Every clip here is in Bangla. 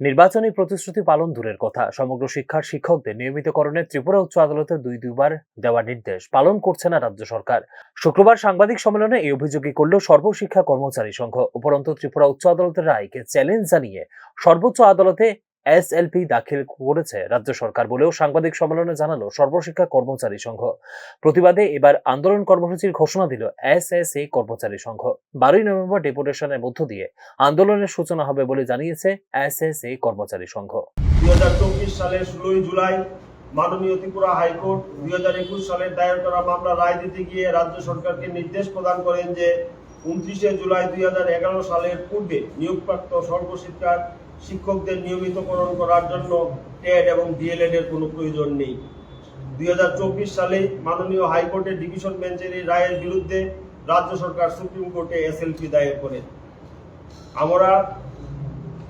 নির্বাচনী প্রতিশ্রুতি পালন দূরের কথা। সমগ্র শিক্ষার শিক্ষকদের নিয়মিতকরণে ত্রিপুরা উচ্চ আদালতে দুই দুইবার দেওয়া নির্দেশ পালন করছে না রাজ্য সরকার। শুক্রবার সাংবাদিক সম্মেলনে এই অভিযোগই করল সর্বশিক্ষা কর্মচারী সংঘ। উপরন্ত ত্রিপুরা উচ্চ আদালতের রায়কে চ্যালেঞ্জ জানিয়ে সর্বোচ্চ আদালতে এসএলপি দাখিল করেছে রাজ্য সরকার বলেও সাংবাদিক সম্মেলনে জানালো সর্বশিক্ষা কর্মচারী সংঘ। প্রতিবাদে এবার আন্দোলন কর্মসূচির ঘোষণা দিল এসএসএ কর্মচারী সংঘ। বারোই নভেম্বর ডেপুটেশনের মধ্য দিয়ে আন্দোলনের সূচনা হবে বলে জানিয়েছে এসএসএ কর্মচারী সংঘ। দুই হাজার চব্বিশ সালের ষোলোই জুলাই মাননীয় ত্রিপুরা হাইকোর্ট দুই হাজার একুশ সালের দায়ের করা মামলা রায় দিতে গিয়ে রাজ্য সরকারকে নির্দেশ প্রদান করেন যে উনত্রিশে জুলাই দুই হাজার এগারো সালের পূর্বে নিয়োগপ্রাপ্ত সর্বশিক্ষার শিক্ষকদের নিয়মিতকরণ করার জন্য টেড এবং ডিএলএড এর কোনো প্রয়োজন নেই। দুই হাজার চব্বিশ সালে মাননীয় হাইকোর্টের ডিভিশন বেঞ্চের এই রায়ের বিরুদ্ধে রাজ্য সরকার সুপ্রিম কোর্টে এসএলপি দায়ের করে। আমরা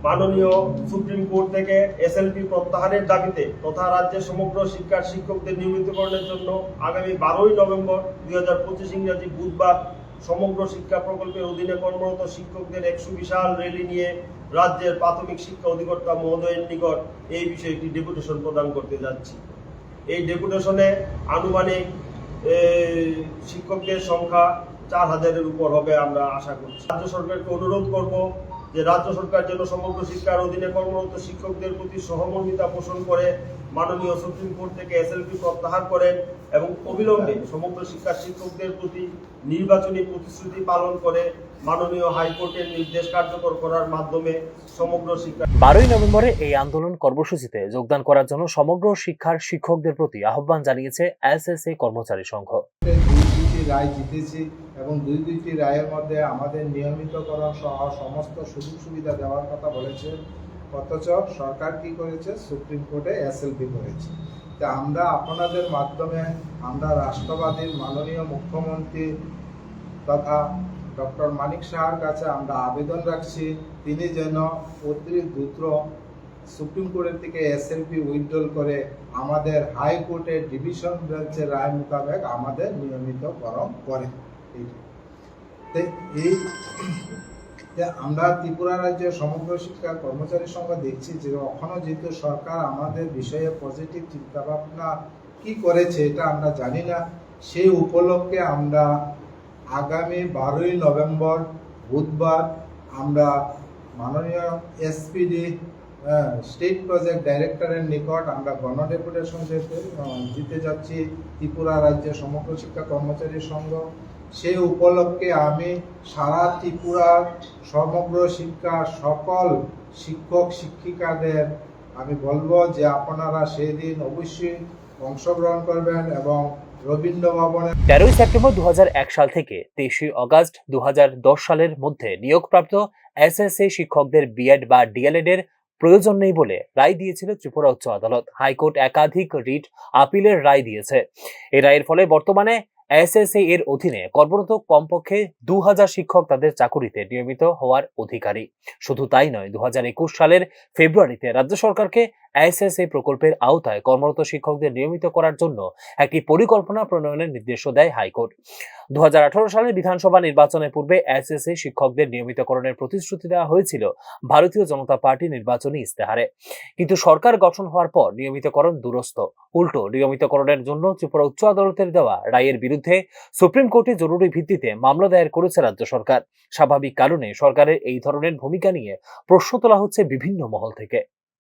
মাননীয় সুপ্রিম কোর্ট থেকে এসএলপি প্রত্যাহারের দাবিতে তথা রাজ্যের সমগ্র শিক্ষার শিক্ষকদের নিয়মিতকরণের জন্য আগামী বারোই নভেম্বর দুই হাজার পঁচিশ ইংরাজি বুধবার সমগ্র শিক্ষা প্রকল্পের অধীনে কর্মরত শিক্ষকদের একশো বিশাল র্যালি নিয়ে রাজ্যের প্রাথমিক শিক্ষা অধিকর্তা মহোদয়ের নিকট এই বিষয়ে একটি ডেপুটেশন প্রদান করতে যাচ্ছি। এই ডেপুটেশনে আনুমানিক শিক্ষকদের সংখ্যা চার হাজারের উপর হবে আমরা আশা করছি। রাজ্য সরকারকে অনুরোধ করব যে রাজ্য সরকার যেন সমগ্র শিক্ষার অধীনে কর্মরত শিক্ষকদের প্রতি সহমর্মিতা পোষণ করে মাননীয় সুপ্রিম কোর্ট থেকে এসএলপি প্রত্যাহার করেন এবং অবিলম্বে সমগ্র শিক্ষার শিক্ষকদের প্রতি নির্বাচনী প্রতিশ্রুতি পালন করে মাননীয় হাইকোর্টের নির্দেশ কার্যকর করার মাধ্যমে সমগ্র শিক্ষা বারোই নভেম্বরে এই আন্দোলন কর্মসূচিতে যোগদান করার জন্য সমগ্র শিক্ষার শিক্ষকদের প্রতি আহ্বান জানিয়েছে এসএসএ কর্মচারী সংঘ। দুই দুইটি রায় জিতেছি এবং দুই দুইটি রায়ের মধ্যে আমাদের নিয়মিতকরণ সহ সমস্ত সুযোগ সুবিধা দেওয়ার কথা বলেছে। অথচ সরকার কি করেছে? সুপ্রিম কোর্টে এসএলপি করেছে। তা আমরা আপনাদের মাধ্যমে আমরা রাষ্ট্রবাদীর মাননীয় মুখ্যমন্ত্রী তথা ডক্টর মানিক সাহার কাছে আমরা আবেদন রাখছি, তিনি যেন অতি দ্রুত সুপ্রিম কোর্টের থেকে এসএলপি উইথড্রল করে আমাদের হাইকোর্টের ডিভিশন বেঞ্চের রায় মোতাবেক আমাদের নিয়মিতকরণ করে। এই- আমরা ত্রিপুরা রাজ্যের সমগ্র শিক্ষা কর্মচারী সংঘ দেখছি যে এখনও যেহেতু সরকার আমাদের বিষয়ে পজিটিভ চিন্তাভাবনা কি করেছে এটা আমরা জানি না। সেই উপলক্ষে আমরা আগামী বারোই নভেম্বর বুধবার আমরা মাননীয় এসপিডি স্টেট প্রজেক্ট ডাইরেক্টরের নিকট আমরা গণডেপুটেশন যেতে দিতে যাচ্ছি ত্রিপুরা রাজ্যের সমগ্র শিক্ষা কর্মচারী সংঘ। সেই উপলক্ষে আমি সারা ত্রিপুরার সমগ্র শিক্ষা সকল শিক্ষক শিক্ষিকাদের আমি বলব যে আপনারা সেই দিন অবশ্যই অংশগ্রহণ করবেন এবং তেরোই সেপ্টেম্বর দু সাল থেকে তেইশে অগাস্ট দু সালের মধ্যে নিয়োগপ্রাপ্ত এসএসএ শিক্ষকদের বিএড বা ডিএলএড এর প্রয়োজন নেই বলে রায় দিয়েছিল ত্রিপুরা উচ্চ আদালত। হাইকোর্ট একাধিক রিট আপিলের রায় দিয়েছে। এই রায়ের ফলে বর্তমানে এসএসএ এর অধীনে কর্মরত কমপক্ষে দু হাজার শিক্ষক তাদের চাকুরিতে নিয়মিত হওয়ার অধিকারী। শুধু তাই নয় দু সালের ফেব্রুয়ারিতে রাজ্য সরকারকে এসএসএ প্রকল্পের আওতায় কর্মরত শিক্ষকদের নিয়মিত করার জন্য একটি পরিকল্পনা প্রণয়নের নির্দেশও দেয় হাইকোর্ট। দু সালের বিধানসভা নির্বাচনের পূর্বে এসএসএ শিক্ষকদের নিয়মিতকরণের প্রতিশ্রুতি দেওয়া হয়েছিল ভারতীয় জনতা পার্টি নির্বাচনী ইস্তেহারে কিন্তু সরকার গঠন হওয়ার পর নিয়মিতকরণ দুরস্ত। উল্টো, নিয়মিতকরণের জন্য ত্রিপুরা উচ্চ আদালতের দেওয়া রায়ের বিরুদ্ধে সুপ্রিম কোর্টে জরুরি ভিত্তিতে মামলা দায়ের করেছে রাজ্য সরকার। স্বাভাবিক কারণে সরকারের এই ধরনের ভূমিকা নিয়ে প্রশ্ন তোলা হচ্ছে বিভিন্ন মহল থেকে।